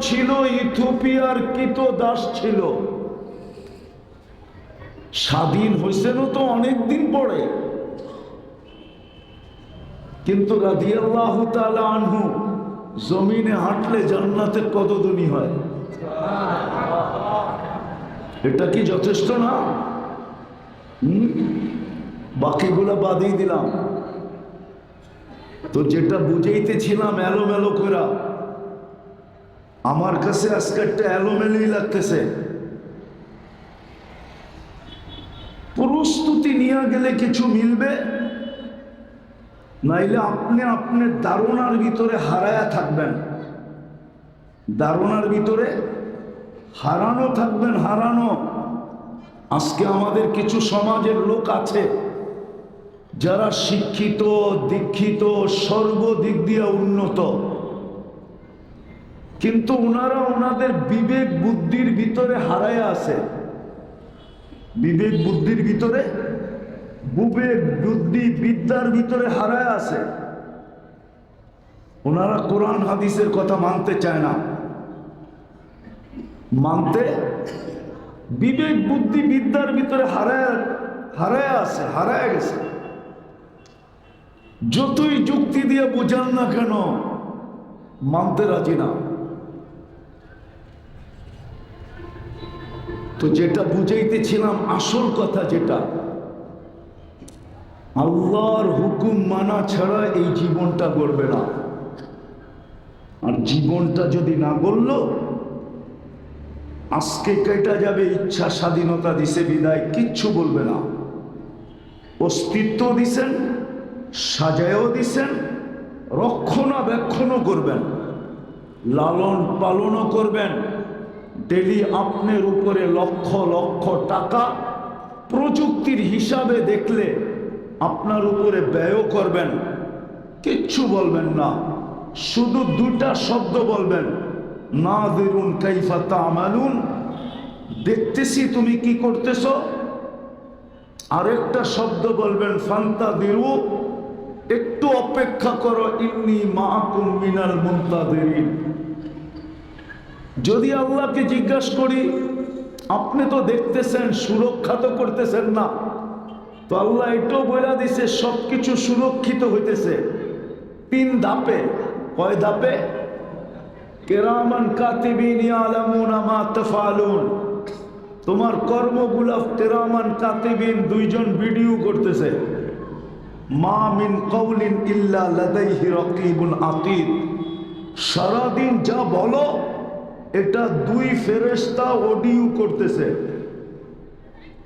ছিল ইথোপিয়ার কিত দাস ছিল। স্বাধীন হয়েছেন তো অনেক দিন পরে। কিন্তু রাদিয়াল্লাহু তাআলা আনহু জমিনে হাঁটলে জান্নাতের কতদনি হয়। এটা কি যথেষ্ট না? বাকিগুলা বাদেই দিলাম। তো যেটা বুঝাইতেছিলাম এলোমেলো করা আমার কাছে আজকে একটা এলোমেলোই লাগতেছে। প্রস্তুতি নিয়ে গেলে কিছু মিলবে? নাইলে আপনি আপনার দারুণার ভিতরে হারায়া থাকবেন। দারুণার ভিতরে হারানো থাকবেন, হারানো। আজকে আমাদের কিছু সমাজের লোক আছে, যারা শিক্ষিত, দীক্ষিত, সর্বদিক দিয়ে উন্নত। কিন্তু ওনারা ওনাদের বিবেক বুদ্ধির ভিতরে হারায় আছে। বিবেক বুদ্ধির ভিতরে, বিবেক বুদ্ধি বিদ্যার ভিতরে হারায় আছে। ওনারা কোরআন হাদিসের কথা মানতে চায় না। মানতে বিবেক বুদ্ধি বিদ্যার ভিতরে হারায় হারায় আছে, হারায় গেছে। যতই যুক্তি দিয়ে বোঝান না কেন, মানতে রাজি না। তো যেটা বুঝাইতেছিলাম, আসল কথা যেটা, আল্লাহর হুকুম মানা ছাড়া এই জীবনটা গড়বে না। আর জীবনটা যদি না গড়ল, আজকে কেটা যাবে, ইচ্ছা স্বাধীনতা দিছে, বিদায়, কিচ্ছু বলবে না। অস্তিত্ব দিছেন, সাজায়ও দিছেন, রক্ষণাবেক্ষণও করবেন লালন পালনও করবেন ডেলি আপনার উপরে লক্ষ লক্ষ টাকা প্রযুক্তির হিসাবে দেখলে আপনার উপরে ব্যয় করবেন। কিচ্ছু বলবেন না। শুধু দুটা শব্দ বলবেন। না দেরুন কাইফা তামালুন। দেখতেছি তুমি কি করতেছ। আরেকটা শব্দ বলবেন ফান্তা দিরু একটু অপেক্ষা করো, ইন্নি মাকুম মিনাল মুন্তাদিরিন যদি আল্লাহকে জিজ্ঞাসা করি, আপনি তো দেখতেছেন, সুরক্ষা তো করতেছেন না। তো আল্লাহ এটাও বলে দিছে সব কিছু সুরক্ষিত হইতেছে। তিন ধাপে। কয় ধাপে? কেরামান কাতিবিন মা তাফালুন। তোমার কর্মগুলা কেরামান কাতিবিন দুইজন ভিডিও করতেছে। মা মিন কৌলিন ইল্লা লাদাইহি রকিবুন আতীত সারাদিন যা বলো এটা দুই ফেরেস্তা অডিও করতেছে।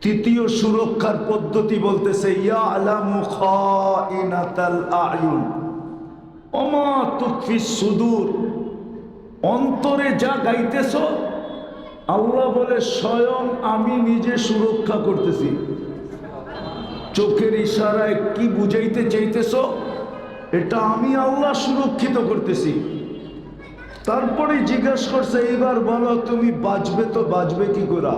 তৃতীয় সুরক্ষার পদ্ধতি বলতেছে, ইয়া আলামু খাইনাতাল সুদূর। অন্তরে যা গাইতেছ, আল্লাহ বলে, স্বয়ং আমি নিজে সুরক্ষা করতেছি। চোখের ইশারায় কি বুঝাইতে চাইতেছ, এটা আমি আল্লাহ সুরক্ষিত করতেছি। তারপরে জিজ্ঞেস করছে, এইবার বলো, তুমি বাঁচবে তো বাঁচবে কি করা?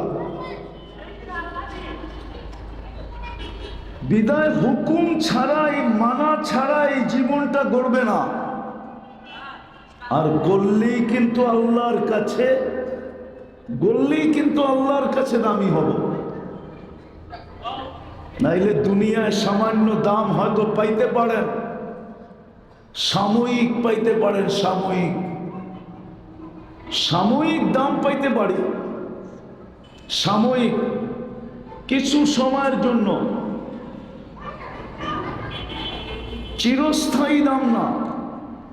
বিদায় হুকুম ছাড়াই, মানা ছাড়া এই জীবনটা গড়বে না। আর গড়লেই কিন্তু আল্লাহর কাছে, গড়লেই কিন্তু আল্লাহর কাছে দামি হব। নাইলে দুনিয়ায় সামান্য দাম হয়তো পাইতে পারেন, সাময়িক পাইতে পারেন সাময়িক। সাময়িক দাম পাইতে পারি। সাময়িক কিছু সময়ের জন্য। চিরস্থায়ী দাম না।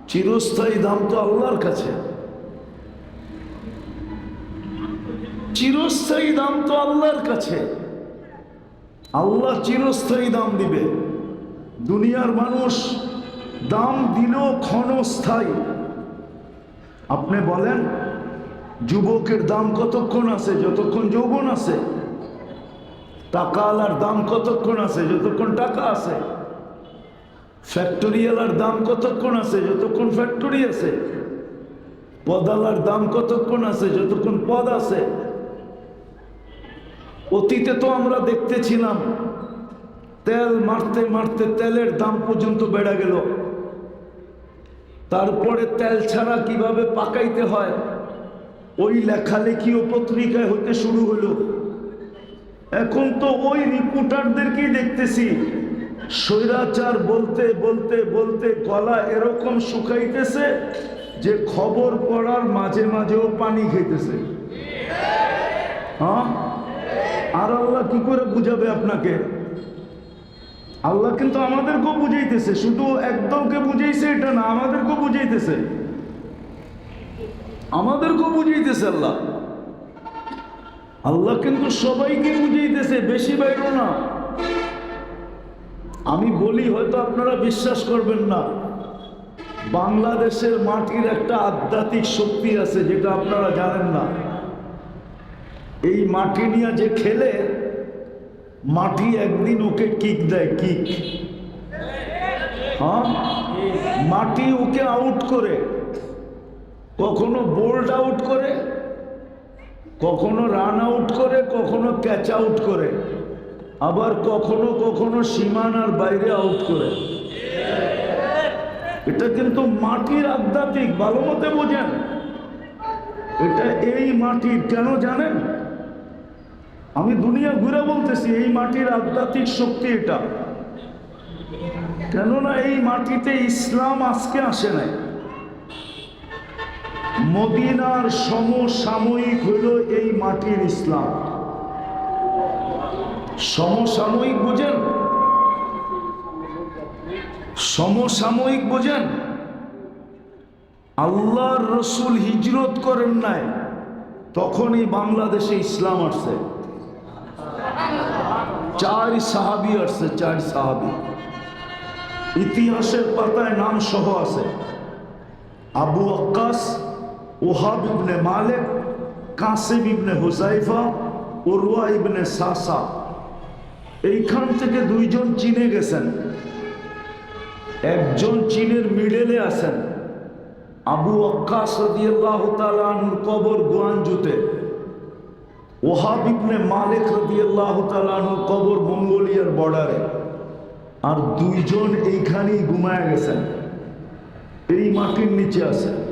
চিরস্থায়ী দাম তো আল্লাহর কাছে। চিরস্থায়ী দাম তো আল্লাহর কাছে। আল্লাহ চিরস্থায়ী দাম দিবে। দুনিয়ার মানুষ দাম দিলেও ক্ষণস্থায়ী। আপনি বলেন যুবকের দাম কতক্ষণ আছে? যতক্ষণ যৌবন আছে। টাকাওয়ালার দাম কতক্ষণ আছে? যতক্ষণ টাকা আছে। ফ্যাক্টরিওয়ালার দাম কতক্ষণ আছে? যতক্ষণ ফ্যাক্টরি আছে। পদালার দাম কতক্ষণ আছে? যতক্ষণ পদ আছে। অতীতে তো আমরা দেখতেছিলাম, তেল মারতে মারতে তেলের দাম পর্যন্ত বেড়ে গেল। তারপরে তেল ছাড়া কীভাবে পাকাইতে হয়? ওই লেখালেখি ও পত্রিকায় হতে শুরু হলো। এখন তো ওই রিপোর্টারদেরকেই দেখতেছি। স্বৈরাচার বলতে বলতে বলতে গলা এরকম শুকাইতেছে যে খবর পড়ার মাঝে মাঝেও পানি খেতেছে। হ্যাঁ? আর আল্লাহ কি করে বুঝাবে আপনাকে? আল্লাহ কিন্তু আমাদেরকেও বুঝাইতেছে। শুধু একদলকে বুঝাইছে এটা না, আমাদেরকেও বুঝাইতেছে। আমাদেরকেও বুঝাইতেছে আল্লাহ। আল্লাহ কিন্তু সবাইকে বুঝাইতেছে, বেশি বাইর না। আমি বলি, হয়তো আপনারা বিশ্বাস করবেন না, বাংলাদেশের মাটির একটা আধ্যাত্মিক শক্তি আছে যেটা আপনারা জানেন না। এই মাটি নিয়ে যে খেলে, মাটি একদিন ওকে কিক দেয়, কিক। হ্যাঁ? মাটি ওকে আউট করে। কখনো বোল্ড আউট করে, কখনো রান আউট করে, কখনো ক্যাচ আউট করে, আবার কখনো কখনো সীমানার বাইরে আউট করে। এটা কিন্তু মাটির আধ্যাত্মিক, ভালো মতে বোঝেন। এটা এই মাটির, কেন জানেন? আমি দুনিয়া ঘুরে বলতেছি, এই মাটির আধ্যাত্মিক শক্তি এটা। কেননা এই মাটিতে ইসলাম আজকে আসে নাই। মদিনার সমসাময়িক হইল এই মাটির ইসলাম। সমসাময়িক বোঝেন? সমসাময়িক বোঝেন? আল্লাহর রসুল হিজরত করেন নাই, তখনই বাংলাদেশে ইসলাম আসছে। চার সাহাবি আসছে, চার সাহাবি। ইতিহাসের পাতায় নাম সহ আছে। আবু আক্কাস ওহাব ইবনে মালেক, কাসিম ইবনে হুসাইফা উরওয়া ইবনে সাসা। এইখান থেকে দুইজন চীনে গেছেন। একজন চীনের মিডেলে আছেন। আবু কবর গুয়ানজুতে। ওহাব ইবনে মালিক রাদিয়াল্লাহু তাআলা আনহুর কবর মঙ্গোলিয়ার বর্ডারে। আর দুইজন এইখানেই ঘুমায় গেছেন। এই মাটির নিচে আছে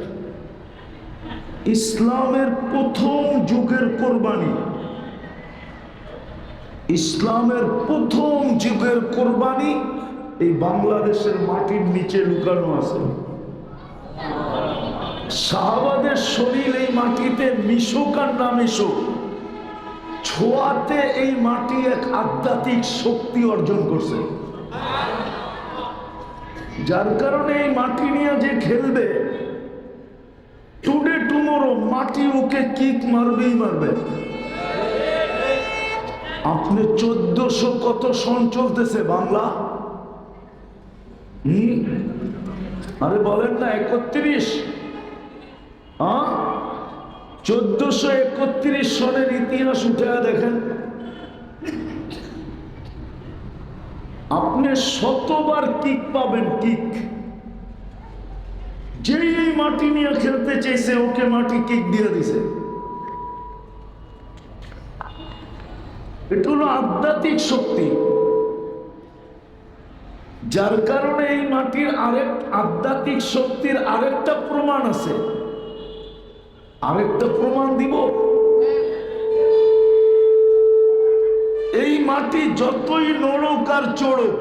ইসলামের প্রথম যুগের কোরবানি। ইসলামের প্রথম যুগের কোরবানি এই বাংলাদেশের মাটির নিচে লুকানো আছে। শাহবাদের শরীর এই মাটিতে মিশুক আর না মিশুক, ছোঁয়াতে এই মাটি এক আধ্যাত্মিক শক্তি অর্জন করছে। যার কারণে এই মাটি নিয়ে যে খেলবে টুডে টুমোরো মাটি ওকে কিক মারবেই মারবে। আপনি চোদ্দশো কত সন চলতেছে বাংলা? হুম? আরে বলেন না, একত্রিশ। চোদ্দশো একত্রিশ সনের ইতিহাস উঠে দেখেন। আপনি শতবার কিক পাবেন, কিক। যেই এই মাটি নিয়ে খেলতে চাইছে, ওকে মাটি কিক দিয়ে দিছে। এটা হলো আধ্যাত্মিক শক্তি। যার কারণে এই মাটির আরেক, আধ্যাত্মিক শক্তির আরেকটা প্রমাণ আছে। আরেকটা প্রমাণ দিব? এই মাটি যতই নড়ুক আর চড়ুক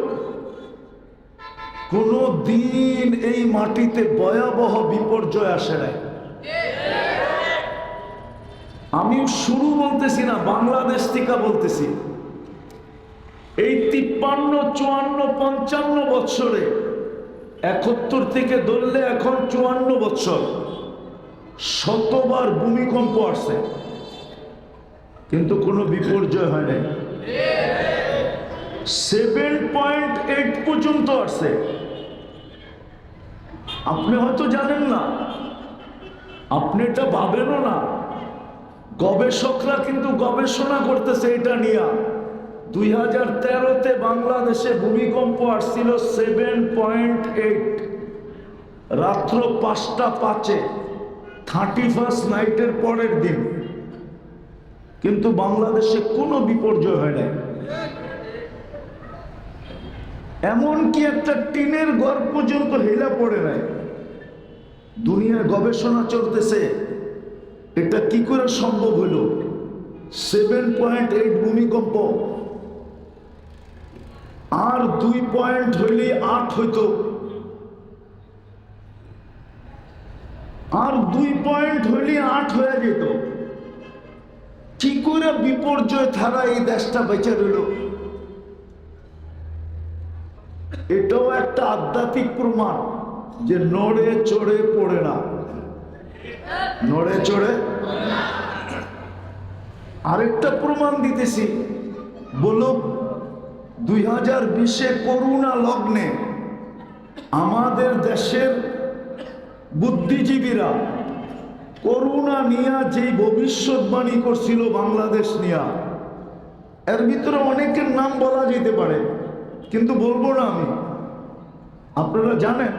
কোনো দিন এই মাটিতে ভয়াবহ বিপর্যয় আসে নাই। আমি শুরু বলতেছি না, বাংলাদেশ থেকে বলতেছি। এই তিপ্পান্ন, চুয়ান্ন, পঞ্চান্ন বৎসরে, একাত্তর থেকে ধরলে এখন চুয়ান্ন বৎসর, শতবার ভূমিকম্প আসছে। কিন্তু কোনো বিপর্যয় হয় নাই। সেভেন পয়েন্ট এইট পর্যন্ত আসছে। আপনি হয়তো জানেন না, আপনি এটা ভাবেনও না। গবেষকরা কিন্তু গবেষণা করতেছে এটা নিয়ে। দুই হাজার তেরোতে বাংলাদেশে ভূমিকম্প আসছিল সেভেন পয়েন্ট এইট রাত্র পাঁচটা পাঁচে থার্টি ফার্স্ট নাইটের পরের দিন। কিন্তু বাংলাদেশে কোনো বিপর্যয় হয় নাই। এমনকি একটা টিনের ঘর পর্যন্ত হেলা পড়ে নাই। দুনিয়ার গবেষণা চলতেছে, এটা কি করে সম্ভব হলো? সেভেন পয়েন্ট এইট ভূমিকম্প। আর দুই পয়েন্ট হইলে আট হইতো। আর দুই পয়েন্ট হইলে আট হয়ে যেত। কি করে বিপর্যয় ছাড়া এই দেশটা বেঁচে রইল? এটাও একটা আধ্যাত্মিক প্রমাণ যে নড়ে চড়ে পড়ে না। নড়ে চড়ে? আরেকটা প্রমাণ দিতেছি। বলো, দুই হাজার বিশে করুণা লগ্নে আমাদের দেশের বুদ্ধিজীবীরা করুণা নিয়া যেই ভবিষ্যৎবাণী করছিল বাংলাদেশ নিয়া, এর ভিতরে অনেকের নাম বলা যেতে পারে। কিন্তু বলব না আমি। আপনারা জানেন,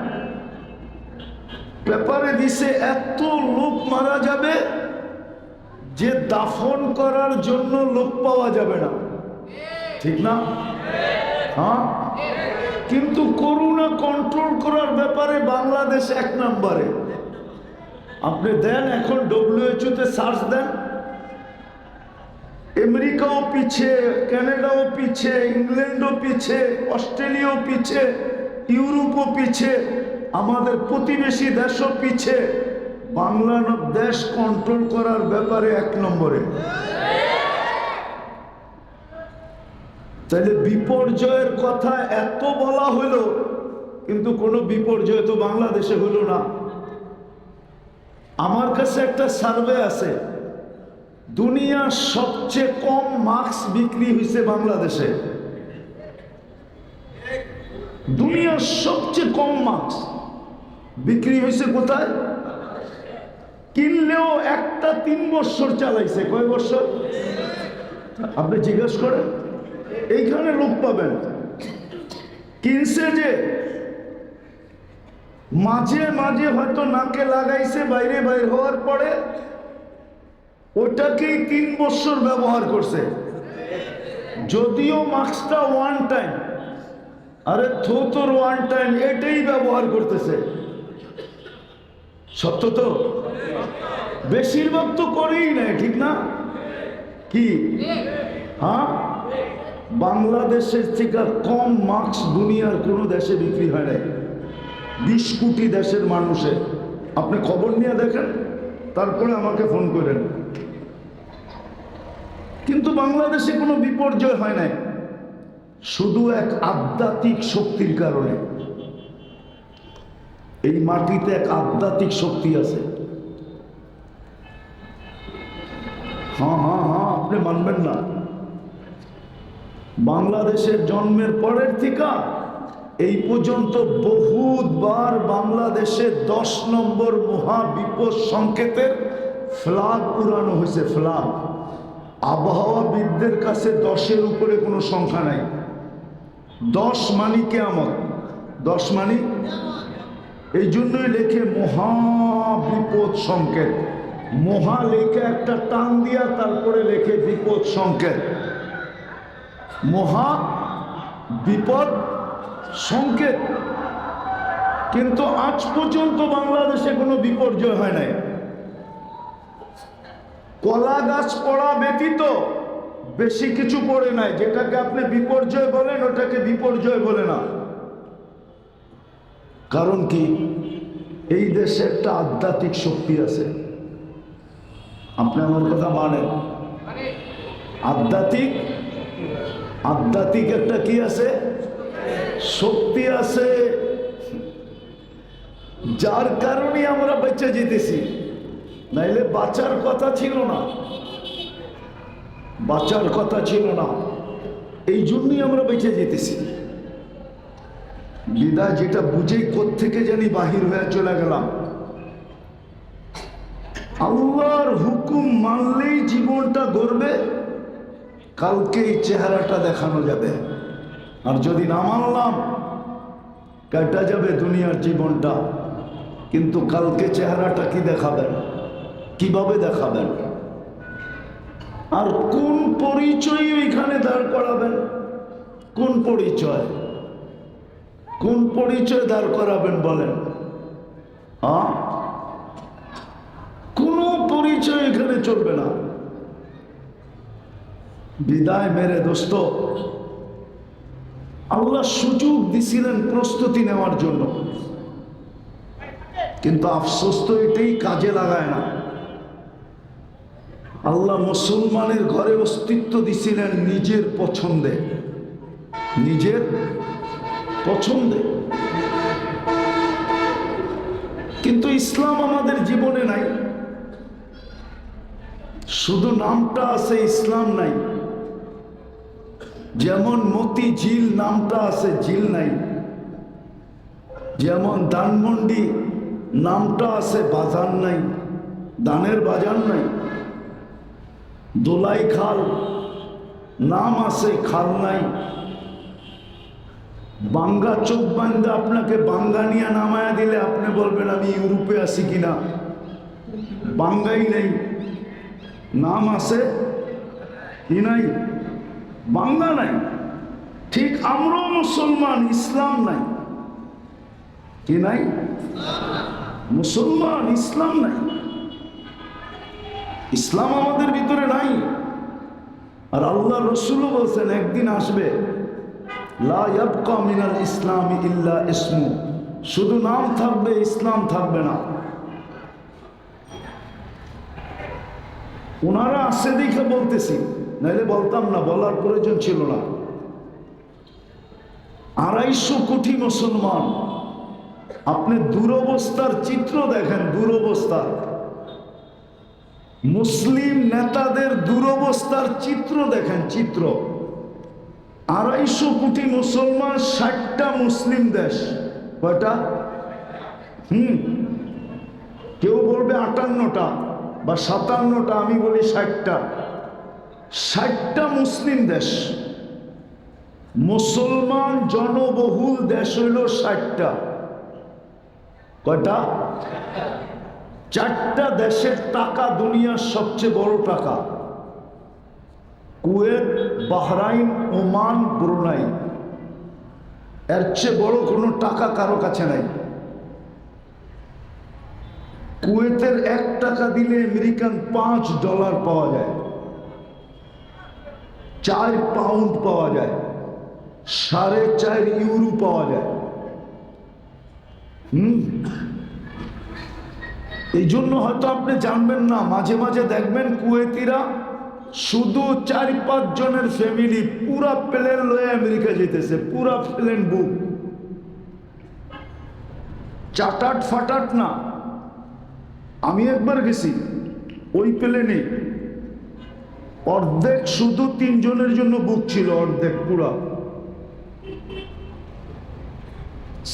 পেপারে দিছে এত লোক মারা যাবে যে দাফন করার জন্য লোক পাওয়া যাবে না। ঠিক না? হ্যাঁ? কিন্তু করোনা কন্ট্রোল করার ব্যাপারে বাংলাদেশ এক নম্বরে। আপনি দেন, এখন ডব্লিউএচও তে সার্চ দেন। আমেরিকাও পিছে, কানাডাও পিছে, ইংল্যান্ডও পিছে, অস্ট্রেলিয়াও পিছে, ইউরোপও পিছে, আমাদের প্রতিবেশী দেশও পিছে। বাংলা দেশ কন্ট্রোল করার ব্যাপারে এক নম্বরে। তাহলে বিপর্যয়ের কথা এত বলা হলো, কিন্তু কোনো বিপর্যয় তো বাংলাদেশে হলো না। আমার কাছে একটা সার্ভে আছে। দুনিয়ার সবচেয়ে কম মাস্ক বিক্রি হয়েছে বাংলাদেশে। দুনিয়ার সবচেয়ে কম মাস্ক বিক্রি হয়েছে কোথায়? কিনলেও একটা তিন বছর চালাইছে। কয় বছর? আপনি জিজ্ঞেস করেন। এইখানে লোক পাবেন। কিনছে যে মাঝে মাঝে হয়তো নাকে লাগাইছে, বাইরে বাইর হওয়ার পরে ওটাকেই তিন বছর ব্যবহার করছে। যদিও মাস্কটা ওয়ান টাইম আরে থোতর ওয়ান টাইম এটাই ব্যবহার করতেছে। সত্য তো? বেশিরভাগ তো করেই নেয়, ঠিক না? কি? হ্যাঁ? বাংলাদেশের থেকে কম মাস্ক দুনিয়ার কোনো দেশে বিক্রি হয় নাই। বিশ কোটি দেশের মানুষে আপনি খবর নিয়ে দেখেন, তারপরে আমাকে ফোন করেন। কিন্তু বাংলাদেশে কোনো বিপর্যয় হয় নাই। শুধু এক আধ্যাত্মিক শক্তির কারণে। এই মাটিতে এক আধ্যাত্মিক শক্তি আছে। হ্যাঁ হ্যাঁ হ্যাঁ আপনি মানবেন না। বাংলাদেশের জন্মের পরের থেকে এই পর্যন্ত বহুতবার বাংলাদেশে দশ নম্বর মহাবিপদ সংকেতের ফ্লাগ উড়ানো হয়েছে ফ্লাগ আবহাওয়াবিদদের কাছে দশের উপরে কোনো সংখ্যা নাই। দশ মানি কেমন দশ মানি? এই জন্যই লেখে মহাবিপদ সংকেত। মহা লেখে একটা টান দিয়া তারপরে লেখে বিপদ সংকেত। মহা বিপদ সংকেত। কিন্তু আজ পর্যন্ত বাংলাদেশে কোনো বিপর্যয় হয় নাই। কলা গাছ পড়া ব্যতীত বেশি কিছু পড়ে নাই। যেটাকে আপনি বিপর্যয় বলেন, ওটাকে বিপর্যয় বলে না। কারণ কি? এই দেশে একটা আধ্যাত্মিক শক্তি আছে। আপনি আমার কথা মানেন? আধ্যাত্মিক? আধ্যাত্মিক একটা কি আছে? শক্তি আছে। যার কারণে আমরা বেঁচে যেতেছি। নাইলে বাঁচার কথা ছিল না। বাঁচার কথা ছিল না। এই জন্যই আমরা বেঁচে যেতেছি। বিদায় যেটা বুঝেই থেকে জানি বাহির হয়ে চলে গেলাম। আল্লাহর হুকুম মানলেই জীবনটা গড়বে কালকে এই চেহারাটা দেখানো যাবে। আর যদি না মানলাম, কাটা যাবে দুনিয়ার জীবনটা। কিন্তু কালকে চেহারাটা কি দেখাবেন? কীভাবে দেখাবেন আর কোন পরিচয় এখানে দাঁড় করাবেন? কোন পরিচয়? কোন পরিচয় দাঁড় করাবেন বলেন? কোনো পরিচয় এখানে চলবে না। বিদায় মেরে দোস্ত। আল্লাহ সুযোগ দিছিলেন প্রস্তুতি নেওয়ার জন্য। কিন্তু আফসোস তো এটাই কাজে লাগায় না। আল্লাহ মুসলমানের ঘরে অস্তিত্ব দিছিলেন নিজের পছন্দে। নিজের পছন্দে। কিন্তু ইসলাম আমাদের জীবনে নাই। শুধু নামটা আছে, ইসলাম নাই। যেমন মতি ঝিল নামটা আছে ঝিল নাই। যেমন দানমন্ডি নামটা আছে, বাজার নাই। দানের বাজার নাই। দোলাই খাল, নাম আছে খাল নাই। বাঙ্গা চোখ বান্ধে আপনাকে বাঙ্গানিয়া নামায়া দিলে আপনি বলবেন, আমি ইউরোপে আছি কিনা? বাঙ্গাই নেই। নাম আছে কি নাই? বাংলা নাই। ঠিক আমরাও মুসলমান, ইসলাম নাই। কি নাই? মুসলমান, ইসলাম নাই। ইসলাম আমাদের ভিতরে নাই। আর আল্লাহ রসুলও বলছেন, একদিন আসবে, লা ইয়াবকা মিনাল ইসলাম ইল্লা ইসমু। শুধু নাম থাকবে, ইসলাম থাকবে না। ওনারা আসে দেখে বলতেছি, নাইলে বলতাম না, বলার প্রয়োজন ছিল না। আড়াইশো কোটি মুসলমান, আপনি দুরবস্থার চিত্র দেখেন, দুরবস্থার। মুসলিম নেতাদের দুরবস্থার চিত্র দেখেন, চিত্র। আড়াইশো কোটি মুসলমান, ষাটটা মুসলিম দেশ। কয়টা? হুম। কেউ বলবে আটান্নটা বা সাতান্নটা, আমি বলি ষাটটা। ষাটটা মুসলিম দেশ। মুসলমান জনবহুল দেশ হইল ষাটটা। কয়টা? চারটা দেশের টাকা দুনিয়ার সবচেয়ে বড় টাকা। Kuwait, Bahrain, Oman, Brunei. এর চেয়ে বড় কোনো টাকা কারও কাছে নাই। কুয়েতের এক টাকা দিলে আমেরিকান পাঁচ ডলার পাওয়া যায়। চার পাউন্ড পাওয়া যায়। সাড়ে চার ইউরো পাওয়া যায়। হুম? এই জন্য হয়তো আপনি জানবেন না, মাঝে মাঝে দেখবেন কুয়েতিরা শুধু চার পাঁচ জনের ফ্যামিলি পুরা প্লেন লয়ে আমেরিকা যেতেছে, পুরা প্লেন বুক চাটাট ফাটাট না। আমি একবার গেছি, ওই প্লেনে অর্ধেক শুধু তিনজনের জন্য বুক ছিল, অর্ধেক পুরা।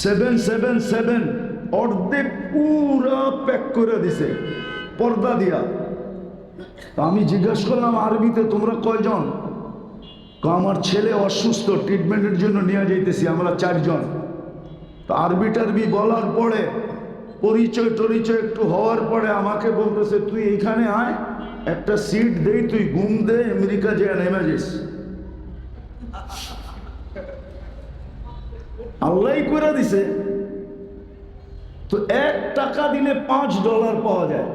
সেভেন সেভেন সেভেন অর্ধেক পুরা প্যাক করে দিছে, পর্দা দিয়া। আমি জিজ্ঞাসা করলাম, আরবিতে তোমরা কয়জন? আমার ছেলে অসুস্থ ট্রিটমেন্টের জন্য নিয়ে যাইতেছি, আমরা চারজন। তো আরবি টারবি বলার পরে, পরিচয় টরিচয় একটু হওয়ার পরে আমাকে বলতেছে, তুই এইখানে আয়, একটা সিট দেই, তুই ঘুম দে, আমেরিকা যে নেমে যাস। আল্লাহ করে দিছে তো এক টাকা দিলে পাঁচ ডলার পাওয়া যায়।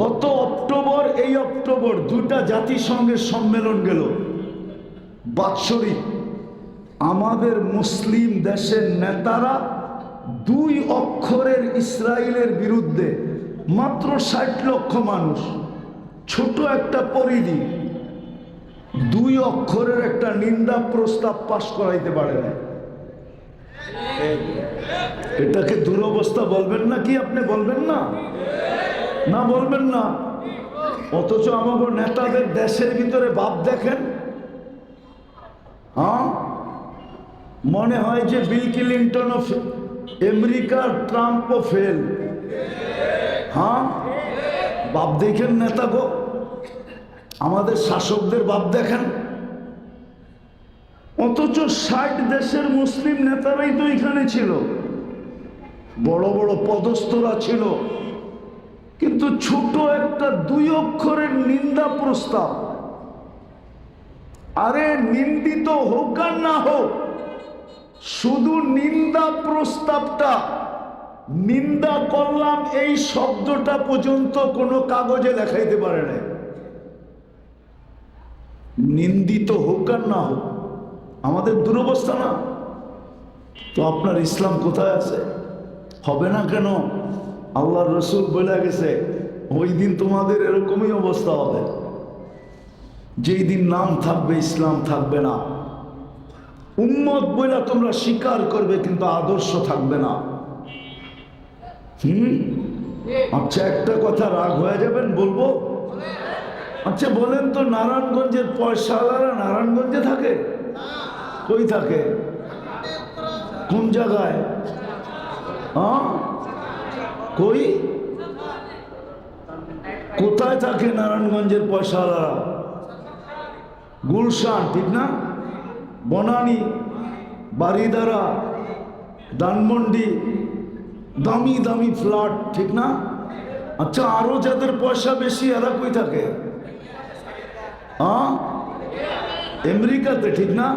গত অক্টোবর, এই অক্টোবর দুটা জাতিসংঘের সম্মেলন গেল। বাৎসরিক। আমাদের মুসলিম দেশের নেতারা দুই অক্ষরের ইসরায়েলের বিরুদ্ধে মাত্র ষাট লক্ষ মানুষ, ছোট একটা পরিধি, দুই অক্ষরের একটা নিন্দা প্রস্তাব পাশ করাইতে পারে না এটাকে দুরবস্থা বলবেন না কি আপনি বলবেন না? না বলবেন না। অথচ আমাকে নেতাদের দেশের ভিতরে ভাব দেখেন। হ্যাঁ? মনে হয় যে বিল ক্লিন্টনও ফে- আমেরিকার ট্রাম্পও ফেল। হ্যাঁ? বাপ দেখেন নেতা গো আমাদের শাসকদের বাপ দেখেন। অথচ ষাট দেশের মুসলিম নেতারাই তো এখানে ছিল। বড় বড় পদস্থরা ছিল। কিন্তু ছোট একটা দুই অক্ষরের নিন্দা প্রস্তাব। আরে নিন্দিত হোক আর না হোক, শুধু নিন্দা প্রস্তাবটা, নিন্দা করলাম এই শব্দটা পর্যন্ত কোনো কাগজে লেখাইতে পারে না নিন্দিত হোক আর না হোক, আমাদের দুরবস্থা না? তো আপনার ইসলাম কোথায় আছে? হবে না কেন? আল্লাহর রসুল বলে গেছে, ওই দিন তোমাদের এরকমই অবস্থা হবে। যেই দিন নাম থাকবে, ইসলাম থাকবে না। উম্মত বইলা তোমরা স্বীকার করবে, কিন্তু আদর্শ থাকবে না। হুম? আচ্ছা একটা কথা রাগ হয়ে যাবেন, বলব? আচ্ছা বলেন তো, নারায়ণগঞ্জের পয়সাওয়ালারা নারায়ণগঞ্জে থাকে? কই থাকে? কোন জায়গায়? হ্যাঁ? কই? কোথায় থাকে নারায়ণগঞ্জের পয়সাওয়ালারা? গুলশান, ঠিক না? বনানি বারিদারা ধানমন্ডি, দামি দামি ফ্ল্যাট, ঠিক না? আচ্ছা আরও যাদের পয়সা বেশি, এরা কই থাকে? হ্যাঁ? আমেরিকাতে, ঠিক না?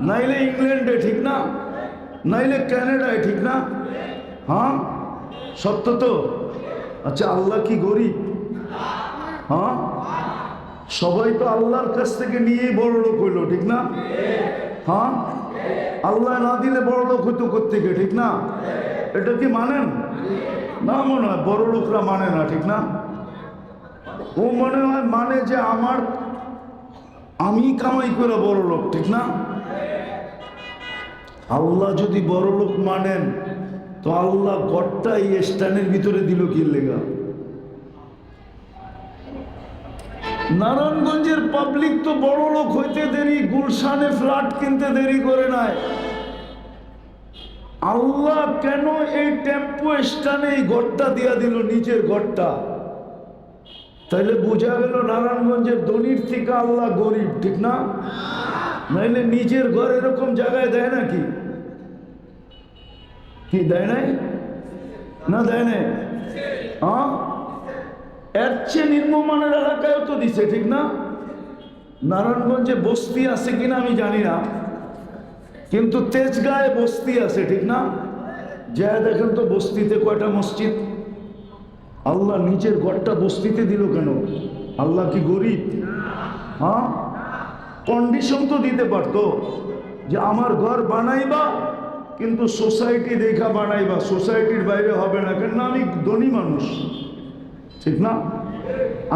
নাইলে ইংল্যান্ডে, ঠিক না? নাইলে ক্যানাডায় ঠিক না? হ্যাঁ? সত্য তো? আচ্ছা আল্লাহ কি গরিব? হ্যাঁ? সবাই তো আল্লাহর কাছ থেকে নিয়েই বড় লোক হইল, ঠিক না? হ্যাঁ? আল্লাহ না দিলে বড় লোক হইতো কোথেকে ঠিক না? এটা কি মানেন? না মনে হয়, বড় লোকরা মানে না, ঠিক না? ও মনে হয় মানে যে আমার, আমি কামাই করে বড় লোক, ঠিক না? আল্লাহ যদি বড় লোক মানেন তো আল্লাহ গড়টা এই স্ট্যান্ডের ভিতরে দিল কি লেগা? নারায়ণগঞ্জের পাবলিক তো বড় লোক হইতে দেরি, গুলশানে ফ্ল্যাট কিনতে দেরি করে নাই। আল্লাহ কেন এই টেম্পো স্ট্যান্ডে এই ঘরটা দিয়া দিল, নিজের ঘরটা তাইলে বোঝা গেল নারায়ণগঞ্জের দলির থেকে আল্লাহ গরিব, ঠিক না? নাইলে নিজের ঘর এরকম জায়গায় দেয় নাকি? কি, দেয় নাই? না, দেয় নাই? হ্যাঁ এর চেয়ে নিম্নমানের এলাকায়ও তো দিছে, ঠিক না? নারায়ণগঞ্জে বস্তি আছে কিনা আমি জানি না, কিন্তু তেজগাঁয়ে বস্তি আছে, ঠিক না? যা দেখেন তো বস্তিতে কয়টা মসজিদ? আল্লাহ নিজের ঘরটা বস্তিতে দিল কেন? আল্লাহ কি গরিব? হ্যাঁ কন্ডিশন তো দিতে পারতো যে আমার ঘর বানাইবা কিন্তু সোসাইটি দেখা বানাইবা, সোসাইটির বাইরে হবে না কেন আমি ধনী মানুষ। ঠিক না?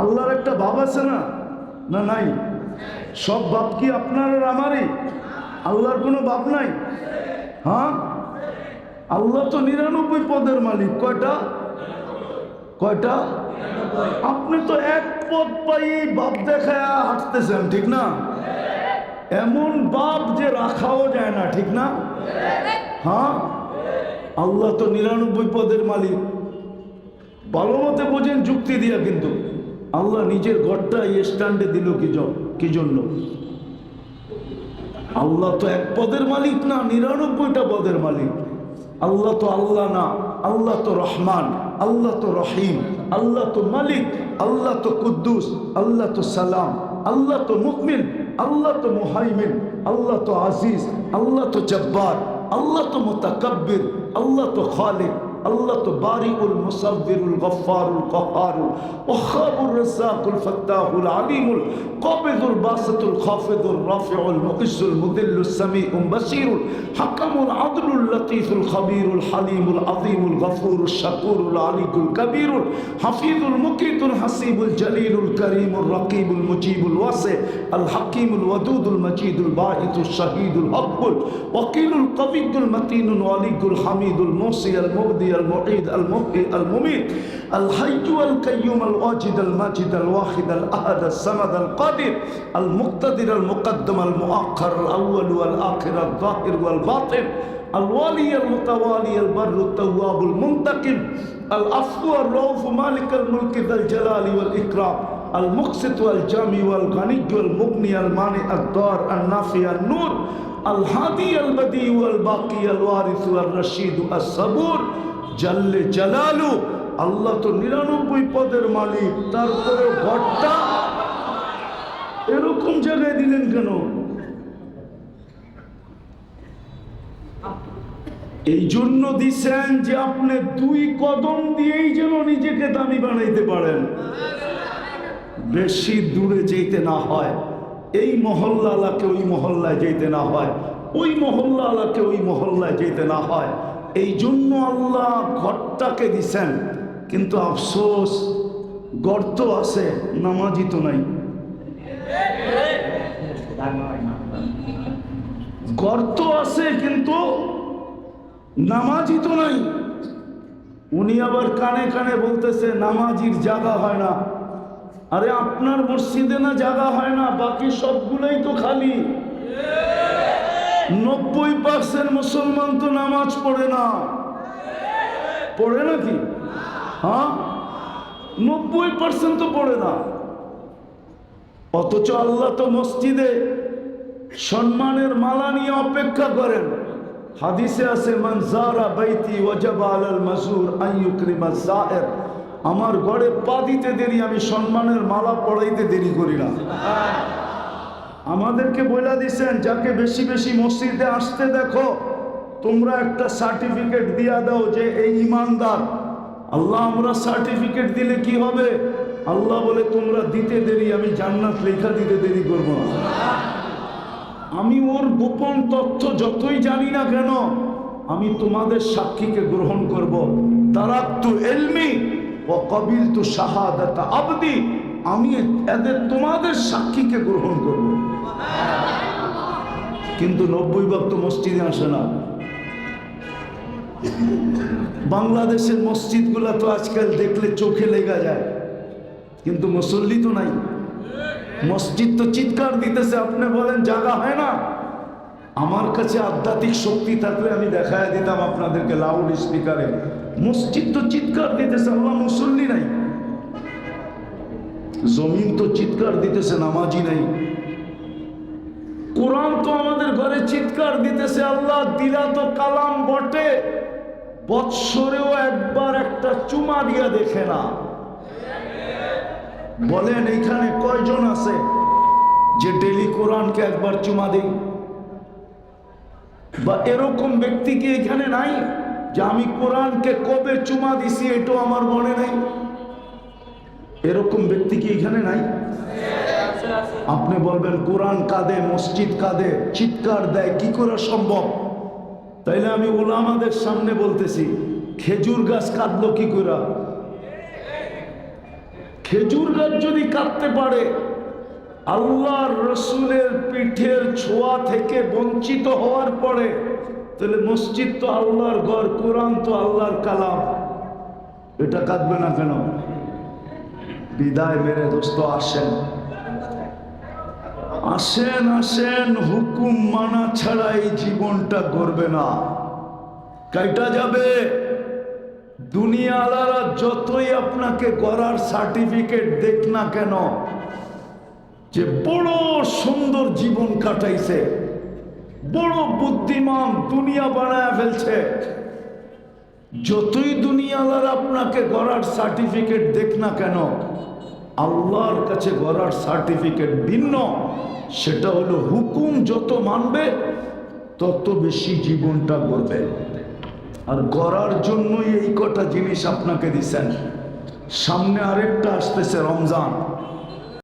আল্লাহর একটা বাপ আছে না? না নাই? সব বাপ কি আপনার আর আমারই? আল্লাহর কোনো বাপ নাই? হ্যাঁ? আল্লাহ তো নিরানব্বই পদের মালিক। কয়টা? কয়টা? আপনি তো এক পদ পাই বাপ দেখায় হাঁটতেছেন, ঠিক না? এমন বাপ যে রাখাও যায় না, ঠিক না? হ্যাঁ আল্লাহ তো নিরানব্বই পদের মালিক ভালো মতে বোঝেন যুক্তি দিয়া কিন্তু আল্লাহ নিজের ঘরটা স্ট্যান্ডে দিল কি জন্য আল্লাহ তো এক পদের মালিক না নিরানব্বইটা পদের মালিক আল্লাহ তো আল্লাহ না আল্লাহ তো রহমান আল্লাহ তো রহিম আল্লাহ তো মালিক আল্লাহ তো কুদ্দুস আল্লাহ তো সালাম আল্লাহ তো মুকমিন আল্লাহ তো মুহাইমিন আল্লাহ তো আজিজ আল্লাহ তো জব্বার আল্লাহ তো মুতাকাব্বির আল্লাহ তো খালিক الله تبارئ المصور الغفار القهار وخاب الرزاق الفتاح العليم القابض الباسط الخافض الرافع المعز المذل السميع البصير الحكم العدل اللطيف الخبير الحليم العظيم الغفور الشكور العلي الكبير الحفيظ المقيت الحسيب الجليل الكريم الرقيب المجيب الواسع الحكيم الودود المجيد الباعث الشهيد الحق الوكيل القوي المتين الولي الحميد الموصي المعيد المحيي المميت الحي القيوم الواجد الماجد الواحد الأحد الصمد القادر المقتدر المقدم المؤخر الأول والآخر الظاهر والباطن الوالي المتوالي البر التواب المنتقم العفو الرؤوف مالك الملك ذا الجلال والإكرام المقسط والجامي والغني والمغني المانع الضار النافع النور الهادي البديع والباقي الوارث والرشيد الصبور জাল্লে জালালু, আল্লাহ তো নিরানব্বই পদের মালিক তারপরে ঘরটা এরকম জায়গায় দিলেন কেন? এই জন্য দিচ্ছেন যে আপনি দুই কদম দিয়েই যেন নিজেকে দামি বানাইতে পারেন। বেশি দূরে যেতে না হয়। এই মহল্লা আলাকে ওই মহল্লায় যেতে না হয়। ওই মহল্লা আলাকে ওই মহল্লায় যেতে না হয়। এই জন্য আল্লাহ ঘরটাকে দিছেন। কিন্তু আফসোস, গর্ত আছে নামাজি তো নাই। গর্ত আছে, কিন্তু নামাজি তো নাই। উনি আবার কানে কানে বলতেছে, নামাজির জায়গা হয় না। আরে আপনার মসজিদে না জায়গা হয় না, বাকি সবগুলোই তো খালি। নব্বই পার্সেন্ট মুসলমান তো নামাজ পড়ে না। পড়ে নাকি? হ্যাঁ? নব্বই পার্সেন্ট তো পড়ে না। অথচ আল্লাহ তো মসজিদে সম্মানের মালা নিয়ে অপেক্ষা করেন। হাদিসে আছে, মান জারা বাইতি ওয়াজাবা আলাল মাসুর আইয়ুকরিমা জায়ের। আমার ঘরে পা দিতে দেরি, আমি সম্মানের মালা পড়াইতে দেরি করি না। আমাদেরকে বইলা দিছেন, যাকে বেশি বেশি মসজিদে আসতে দেখো, তোমরা একটা সার্টিফিকেট দিয়া দাও যে এই ইমানদার। আল্লাহ, আমরা সার্টিফিকেট দিলে কি হবে? আল্লাহ বলে, তোমরা দিতে দেরি, আমি জান্নাত লেখা দিতে দেরি করব না। আমি ওর গোপন তথ্য যতই জানি না কেন, আমি তোমাদের সাক্ষীকে গ্রহণ করব। তারাক্তু এলমি ও কবিল তু শাহাদাত আবদি, আমি এদের তোমাদের সাক্ষীকে গ্রহণ করব। কিন্তু নব্বই ভক্ত মসজিদে আসে না। বাংলাদেশের মসজিদগুলা তো আজকাল দেখলে চোখে লেগা যায়। কিন্তু মুসল্লি তো নাই। মসজিদ তো চিৎকার দিতেছে, আপনি বলেন জায়গা হয় না। আমার কাছে আধ্যাত্মিক শক্তি থাকলে আমি দেখায় দিতাম আপনাদেরকে লাউড স্পিকারে মসজিদ তো চিৎকার দিতেছে, আল্লাহ মুসল্লি নাই। জমিন তো চিৎকার দিতেছে, নামাজি নাই। কোরআন তো আমাদের ঘরে চিৎকার দিতেছে, আল্লাহ দিলা তো কালাম বটে। বৎসরেও একবার একটা চুমা দিয়া দেখে না। বলেন, এইখানে কয়জন আছে যে ডেলি কোরআনকে একবার চুমা দেই বা এরকম ব্যক্তি কি এখানে নাই যে আমি কোরআনকে কবে চুমা দিছি এটাও আমার মনে নাই? এরকম ব্যক্তি কি এখানে নাই? আপনি বলবেন, কোরআন কাঁদে, মসজিদ কাঁদে, চিৎকার দেয়, কি করে সম্ভব? তাইলে আমি ওলামাদের সামনে বলতেছি, খেজুর গাছ কাঁদলো কি করে? খেজুর গাছ যদি কাঁদতে পারে, আল্লাহর রসুলের পিঠের ছোঁয়া থেকে বঞ্চিত হওয়ার পরে, তাহলে মসজিদ তো আল্লাহর ঘর, কোরআন তো আল্লাহর কালাম। এটা কাঁদবে না কেন? বিদায় মেরে দোস্ত, আসেন। আসেন আসেন, হুকুম মানা ছাড়া এই জীবনটা করবে না। কাইটা যাবে? দুনিয়ালারা যতই আপনাকে করার সার্টিফিকেট দেখ না কেন, যে বড় সুন্দর জীবন কাটাইছে, বড় বুদ্ধিমান দুনিয়া বানায় ফেলছে। যতই দুনিয়ালার আপনাকে গড়ার সার্টিফিকেট দেখ না কেন, আল্লাহর কাছে গড়ার সার্টিফিকেট ভিন্ন। সেটা হলো হুকুম যত মানবে, তত বেশি জীবনটা গড়বে। আর গড়ার জন্যই এই কটা জিনিস আপনাকে দিছেন। সামনে আরেকটা আসতেছে রমজান।